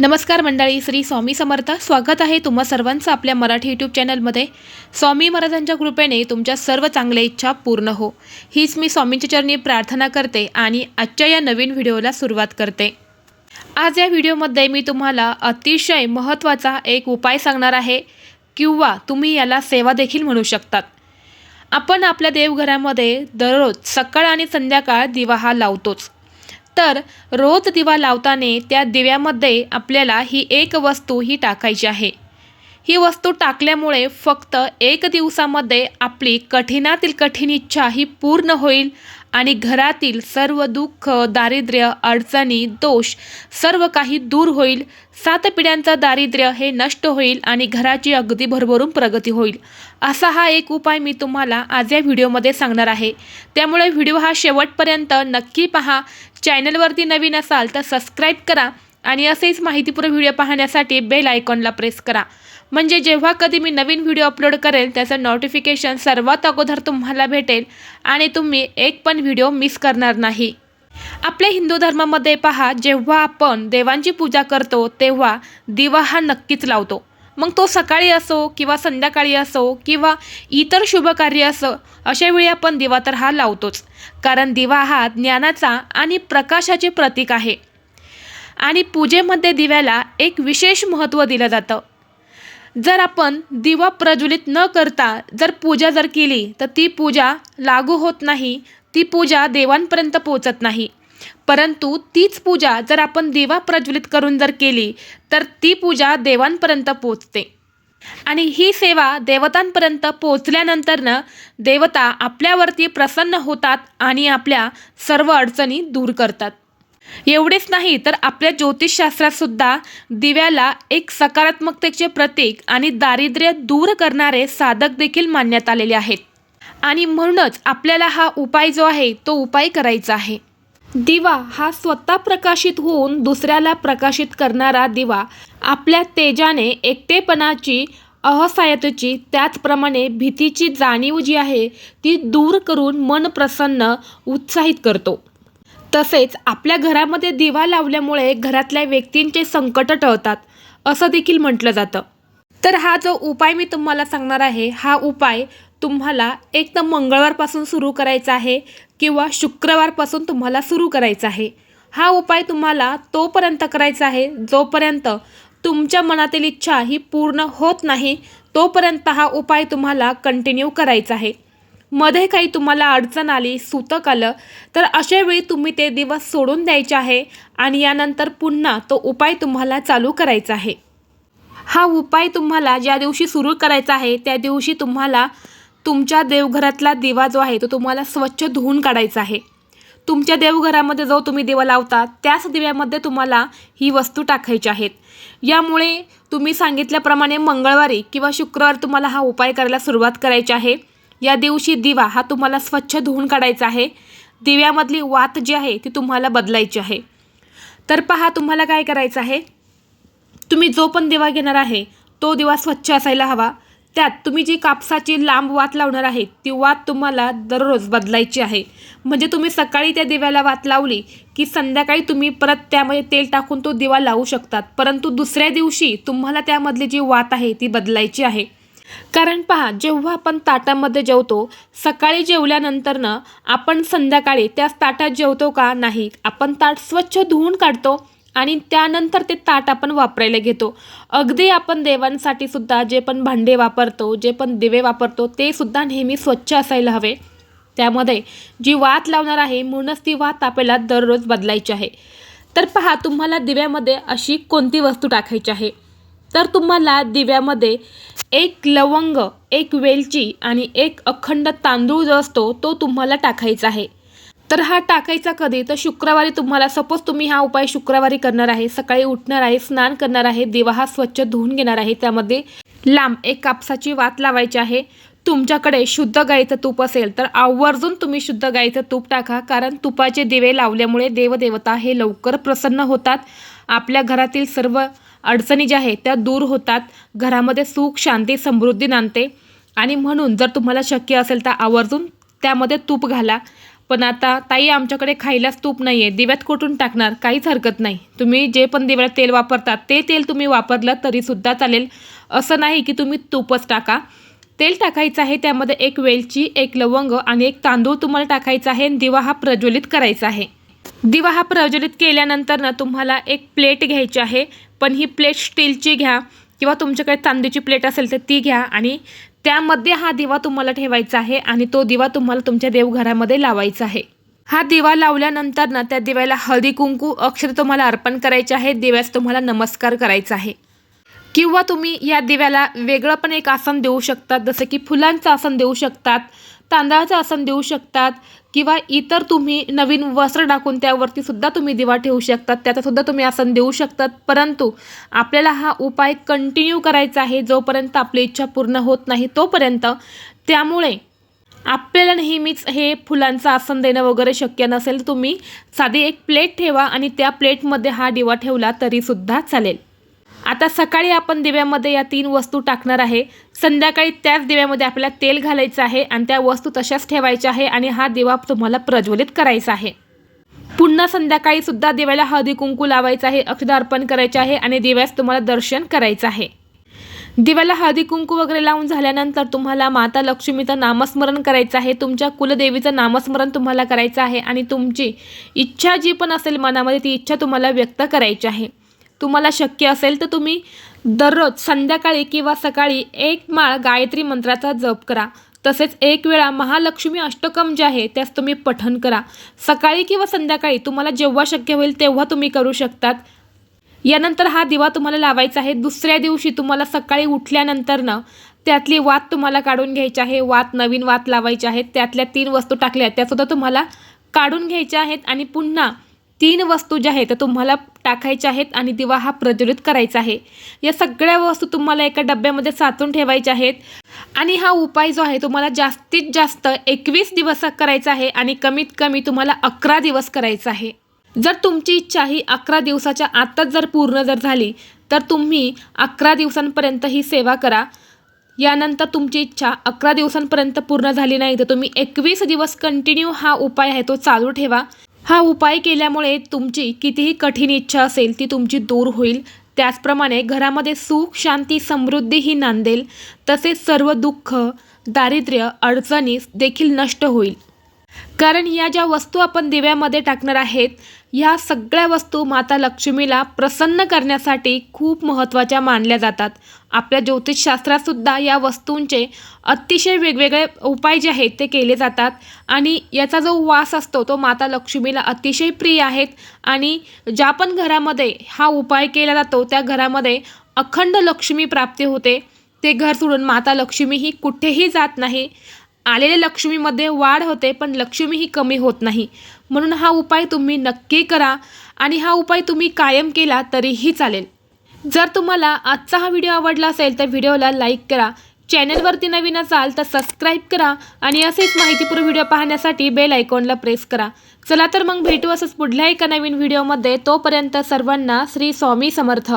नमस्कार मंडळी श्री स्वामी समर्थ. स्वागत आहे तुम्हा सर्वांचं आपल्या मराठी यूट्यूब चॅनलमध्ये स्वामी महाराजांच्या कृपेने तुमच्या सर्व चांगल्या इच्छा पूर्ण हो. हीच मी स्वामींच्या चरणी प्रार्थना करते आणि आजच्या या नवीन व्हिडिओला सुरुवात करते. आज या व्हिडिओमध्ये मी तुम्हाला अतिशय महत्त्वाचा एक उपाय सांगणार आहे किंवा तुम्ही याला सेवा देखील म्हणू शकतात. आपण आपल्या देवघरामध्ये दररोज सकाळ आणि संध्याकाळ दिवा हा लावतोच. तर रोज दिवा लावताना त्या दिव्यामध्ये आपल्याला ही एक वस्तू ही टाकायची आहे. ही वस्तू टाकल्यामुळे फक्त एक दिवसामध्ये आपली कठीणातील कठीण इच्छा ही पूर्ण होईल आणि घरातील सर्व दुःख दारिद्र्य अडचणी दोष सर्व काही दूर होईल. सात पिढ्यांचं दारिद्र्य हे नष्ट होईल आणि घराची अगदी भरभरून प्रगती होईल. असा हा एक उपाय मी तुम्हाला आज या व्हिडिओमध्ये सांगणार आहे. त्यामुळे व्हिडिओ हा शेवटपर्यंत नक्की पहा. चॅनलवरती नवीन असाल तर सबस्क्राईब करा आणि असेच माहितीपूर्ण व्हिडिओ पाहण्यासाठी बेल आयकॉनला प्रेस करा. म्हणजे जेव्हा कधी मी नवीन व्हिडिओ अपलोड करेल त्याचं नोटिफिकेशन सर्वात अगोदर तुम्हाला भेटेल आणि तुम्ही एक पण व्हिडिओ मिस करणार नाही. आपल्या हिंदू धर्मामध्ये पहा जेव्हा आपण देवांची पूजा करतो तेव्हा दिवा हा नक्कीच लावतो. मग तो सकाळी असो किंवा संध्याकाळी असो किंवा इतर शुभ कार्य असो अशा वेळी आपण दिवा तर हा लावतोच. कारण दिवा हा ज्ञानाचा आणि प्रकाशाचे प्रतीक आहे. आणि पूजेमध्ये दिव्याला एक विशेष महत्त्व दिलं जातं. जर आपण दिवा प्रज्वलित न करता जर पूजा जर केली तर ती पूजा लागू होत नाही ती पूजा देवांपर्यंत पोचत नाही. परंतु तीच पूजा जर आपण दिवा प्रज्वलित करून जर केली तर ती पूजा देवांपर्यंत पोचते आणि ही सेवा देवतांपर्यंत पोचल्यानंतरनं देवता आपल्यावरती प्रसन्न होतात आणि आपल्या सर्व अडचणी दूर करतात. एवढेच नाही तर आपल्या ज्योतिषशास्त्रातसुद्धा दिव्याला एक सकारात्मकतेचे प्रतीक आणि दारिद्र्य दूर करणारे साधक देखील मानण्यात आलेले आहेत. आणि म्हणूनच आपल्याला हा उपाय जो आहे तो उपाय करायचा आहे. दिवा हा स्वतः प्रकाशित होऊन दुसऱ्याला प्रकाशित करणारा दिवा आपल्या तेजाने एकटेपणाची असहायतेची त्याचप्रमाणे भीतीची जाणीव जी आहे ती दूर करून मन प्रसन्न उत्साहित करतो. तसेच आपल्या घरामध्ये दिवा लावल्यामुळे घरातल्या व्यक्तींचे संकट टळतात असं देखील म्हटलं जातं. तर हा जो उपाय मी तुम्हाला सांगणार आहे हा उपाय तुम्हाला एक तर मंगळवारपासून सुरू करायचा आहे किंवा शुक्रवारपासून तुम्हाला सुरू करायचा आहे. हा उपाय तुम्हाला तोपर्यंत करायचा आहे जोपर्यंत तुमच्या मनातील इच्छा ही पूर्ण होत नाही तोपर्यंत हा उपाय तुम्हाला कंटिन्यू करायचा आहे. मध्ये काही तुम्हाला अडचण आली सुतक आलं तर अशावेळी तुम्ही ते दिवस सोडून द्यायचे आहे आणि यानंतर पुन्हा तो उपाय तुम्हाला चालू करायचा आहे. हा उपाय तुम्हाला ज्या दिवशी सुरू करायचा आहे त्या दिवशी तुम्हाला तुमच्या देवघरातला दिवा जो आहे तो तुम्हाला स्वच्छ धुवून काढायचा आहे. तुमच्या देवघरामध्ये जो तुम्ही दिवा लावता त्याच दिव्यामध्ये तुम्हाला ही वस्तू टाकायची आहेत. यामुळे तुम्ही सांगितल्याप्रमाणे मंगळवारी किंवा शुक्रवार तुम्हाला हा उपाय करायला सुरुवात करायची आहे. या दिवशी दिवा हा तुम्हाला स्वच्छ धुवून काढायचा आहे. दिव्यामधली वात जी आहे ती तुम्हाला बदलायची आहे. तर पहा तुम्हाला काय करायचं आहे? तुम्ही जो पण दिवा घेणार आहे तो दिवा स्वच्छ असायला हवा. त्यात तुम्ही जी कापसाची लांब वात लावणार आहे ती वात तुम्हाला दररोज बदलायची आहे. म्हणजे तुम्ही सकाळी त्या दिव्याला वात लावली की संध्याकाळी तुम्ही परत त्यामध्ये तेल टाकून तो दिवा लावू शकतात. परंतु दुसऱ्या दिवशी तुम्हाला त्यामधली जी वात आहे ती बदलायची आहे. कारण पहा जेव्हा आपण ताटामध्ये जेवतो सकाळी जेवल्यानंतरनं आपण संध्याकाळी त्याच ताटात जेवतो का नाही आपण ताट स्वच्छ धुवून काढतो आणि त्यानंतर ते ताट आपण वापरायला घेतो. अगदी आपण देवांसाठी सुद्धा जे पण भांडे वापरतो जे पण दिवे वापरतो ते सुद्धा नेहमी स्वच्छ असायला हवे. त्यामध्ये जी वात लावणार आहे म्हणूनच ती वात आपल्याला दररोज बदलायची आहे. तर पहा तुम्हाला दिव्यामध्ये अशी कोणती वस्तू टाकायची आहे? तर तुम्हाला दिव्यामध्ये एक लवंग एक वेलची आणि एक अखंड तांदूळ जो असतो तो तुम्हाला टाकायचा आहे. तर हा टाकायचा कधी? तर शुक्रवारी तुम्हाला सपोज तुम्ही हा उपाय शुक्रवारी करणार आहे सकाळी उठणार आहे स्नान करणार आहे दिवा हा स्वच्छ धुवून घेणार आहे त्यामध्ये लांब एक कापसाची वात लावायची आहे. तुमच्याकडे शुद्ध गाईचं तूप असेल तर आवर्जून तुम्ही शुद्ध गाईचं तूप टाका कारण तुपाचे दिवे लावल्यामुळे देवदेवता हे लवकर प्रसन्न होतात. आपल्या घरातील सर्व अडचणी ज्या आहेत त्या दूर होतात. घरामध्ये सुख शांती समृद्धी नांदते. आणि म्हणून जर तुम्हाला शक्य असेल तर आवर्जून त्यामध्ये तूप घाला. पण आता ताई आमच्याकडे खायलाच तूप नाही आहे दिव्यात कुठून टाकणार? काहीच हरकत नाही. तुम्ही जे पण दिव्यात तेल वापरतात ते तेल तुम्ही वापरलं तरीसुद्धा चालेल. असं नाही की तुम्ही तूपच टाका. तेल टाकायचं आहे त्यामध्ये एक वेलची एक लवंग आणि एक तांदूळ तुम्हाला टाकायचा आहे आणि दिवा हा प्रज्वलित करायचा आहे. दिवा हा प्रज्वलित केल्यानंतर ना तुम्हाला एक प्लेट घ्यायची आहे. पण ही प्लेट स्टीलची घ्या किंवा तुमच्याकडे चांदीची प्लेट असेल तर ती घ्या आणि त्यामध्ये हा दिवा तुम्हाला ठेवायचा आहे आणि तो दिवा तुम्हाला तुमच्या देवघरामध्ये लावायचा आहे. हा दिवा लावल्यानंतर ना त्या दिव्याला हळदी कुंकू अक्षर तुम्हाला अर्पण करायचे आहे. दिव्यास तुम्हाला नमस्कार करायचा आहे. किंवा तुम्ही या दिव्याला वेगळं पण एक आसन देऊ शकतात जसं की फुलांचं आसन देऊ शकतात तांदळाचं आसन देऊ शकतात किंवा इतर तुम्ही नवीन वस्त्र टाकून त्यावरती सुद्धा तुम्ही दिवा ठेवू शकतात त्याचासुद्धा तुम्ही आसन देऊ शकतात. परंतु आपल्याला हा उपाय कंटिन्यू करायचा आहे जोपर्यंत आपली इच्छा पूर्ण होत नाही तोपर्यंत. त्यामुळे आपल्याला नेहमीच हे फुलांचं आसन देणं वगैरे शक्य नसेल तुम्ही साधी एक प्लेट ठेवा आणि त्या प्लेटमध्ये हा दिवा ठेवला तरीसुद्धा चालेल. आता सकाळी आपण दिव्यामध्ये या तीन वस्तू टाकणार आहे. संध्याकाळी त्याच दिव्यामध्ये आपल्याला तेल घालायचं आहे आणि त्या वस्तू तशाच ठेवायच्या आहे आणि हा दिवा तुम्हाला प्रज्वलित करायचा आहे. पुन्हा संध्याकाळी सुद्धा दिव्याला हळदी कुंकू लावायचं आहे अक्षदा अर्पण करायचे आहे आणि दिव्यास तुम्हाला दर्शन करायचं आहे. दिव्याला हळदी कुंकू वगैरे लावून झाल्यानंतर तुम्हाला माता लक्ष्मीचं नामस्मरण करायचं आहे तुमच्या कुलदेवीचं नामस्मरण तुम्हाला करायचं आहे आणि तुमची इच्छा जी पण असेल मनामध्ये ती इच्छा तुम्हाला व्यक्त करायची आहे. तुम्हाला शक्य असेल तर तुम्ही दररोज संध्याकाळी किंवा सकाळी एक माळ गायत्री मंत्राचा जप करा. तसेच एक वेळा महालक्ष्मी अष्टकम जे आहे त्यास तुम्ही पठन करा. सकाळी किंवा संध्याकाळी तुम्हाला जेव्हा शक्य होईल तेव्हा तुम्ही करू शकतात. यानंतर हा दिवा तुम्हाला लावायचा आहे. दुसऱ्या दिवशी तुम्हाला सकाळी उठल्यानंतर ना त्यातली वात तुम्हाला काढून घ्यायची आहे. वात नवीन वात लावायची आहेत त्यातल्या तीन वस्तू टाकल्या आहेत. त्यासुद्धा तुम्हाला काढून घ्यायच्या आहेत. आणि पुन्हा तीन वस्तू ज्या आहेत त्या तुम्हाला टाकायच्या आहेत आणि दिवा हा प्रज्वलित करायचा आहे. या सगळ्या वस्तू तुम्हाला एका डब्यामध्ये साचून ठेवायच्या आहेत. आणि हा उपाय जो आहे तुम्हाला जास्तीत जास्त एकवीस दिवस करायचा आहे आणि कमीत कमी तुम्हाला अकरा दिवस करायचा आहे. जर तुमची इच्छा ही अकरा दिवसाच्या आतच जर पूर्ण जर झाली तर तुम्ही अकरा दिवसांपर्यंत ही सेवा करा. यानंतर तुमची इच्छा अकरा दिवसांपर्यंत पूर्ण झाली नाही तर तुम्ही एकवीस दिवस कंटिन्यू हा उपाय आहे तो चालू ठेवा. हा उपाय केल्यामुळे तुमची कितीही कठीण इच्छा असेल ती तुमची दूर होईल. त्याचप्रमाणे घरामध्ये सुख शांती समृद्धीही नांदेल. तसेच सर्व दुःख दारिद्र्य अडचणी देखील नष्ट होईल. कारण या ज्या वस्तू आपण दिव्यामध्ये टाकणार आहेत ह्या सगळ्या वस्तू माता लक्ष्मीला प्रसन्न करण्यासाठी खूप महत्त्वाच्या मानल्या जातात. आपल्या ज्योतिषशास्त्रातसुद्धा या वस्तूंचे अतिशय वेगवेगळे उपाय जे आहेत ते केले जातात आणि याचा जो वास असतो तो माता लक्ष्मीला अतिशय प्रिय आहेत आणि ज्या पण घरामध्ये हा उपाय केला जातो त्या घरामध्ये अखंड लक्ष्मी प्राप्ती होते. ते घर सोडून माता लक्ष्मी ही कुठेही जात नाही. आलेल्या लक्ष्मीमध्ये वाढ होते पण लक्ष्मी ही कमी होत नाही. म्हणून हा उपाय तुम्ही नक्की करा आणि हा उपाय तुम्ही कायम केला तरीही चालेल. जर तुम्हाला आजचा हा व्हिडिओ आवडला असेल तर व्हिडिओला लाईक करा चॅनलवरती नवीन असाल तर सबस्क्राईब करा आणि असेच माहितीपूर्ण व्हिडिओ पाहण्यासाठी बेल आयकॉनला प्रेस करा. चला तर मग भेटू असंच पुढल्या एका नवीन व्हिडिओमध्ये. तोपर्यंत सर्वांना श्री स्वामी समर्थ.